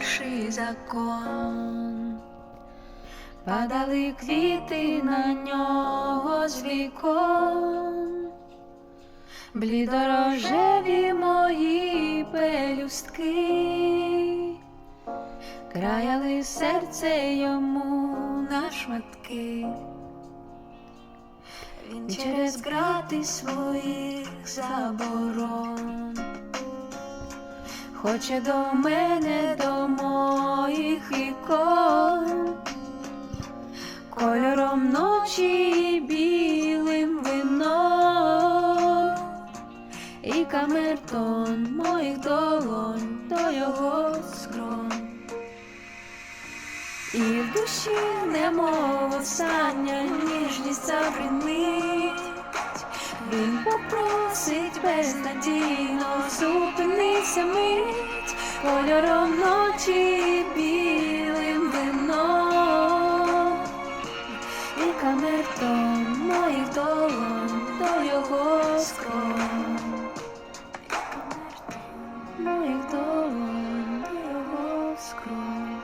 перший закон. Падали квіти на нього з вікон, блідорожеві мої пелюстки, краяли серце йому на шматки. Він через грати своїх заборон. Хоче до мене, до моїх ікон, кольором ночі і білим вином, і камертон моїх долонь до його скрон. І в душі немов остання ніжність забринить, він попросить безнадійно зупинися мить, кольором ночі білим вином, і камертон моїх долонь до його скрон. Моїх долонь до його скрон.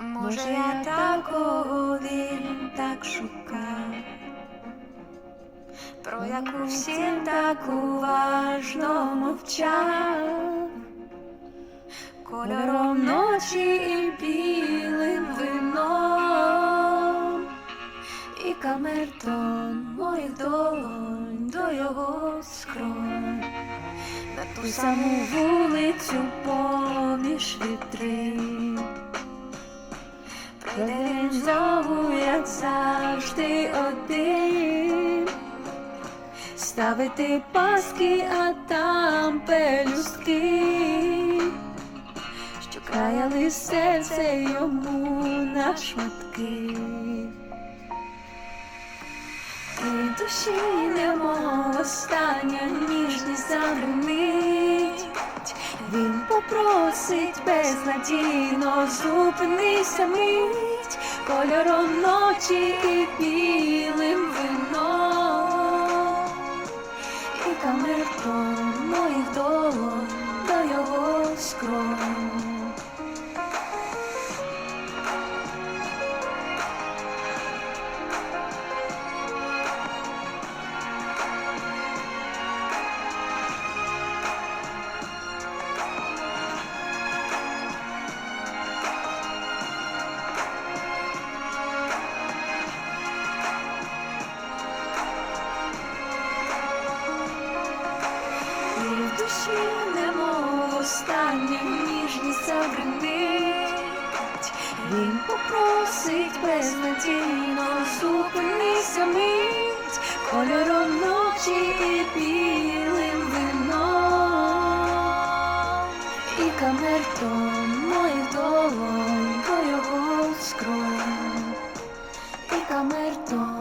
Може, я такого він так шукав, про яку всім так уважно мовчав, кольором ночі і білим вином, і камертон моїх долонь до його скронь, на ту саму вулицю поміж вітрин. Прийде він знову, як завжди один. Ставити паски, а там пелюстки, що краяли серце йому на шматки. І душі немов остання ніжність загримить. Він попросить безнадійно зупинися мить, кольором ночі і білим вином, і камертон моїх долонь до його скрон. Душі немов остання ніжність загримить. Він попросить безнадійно зупинися мить, кольором ночі і білим вином, і камертон моїх долонь до його скронь, і камертон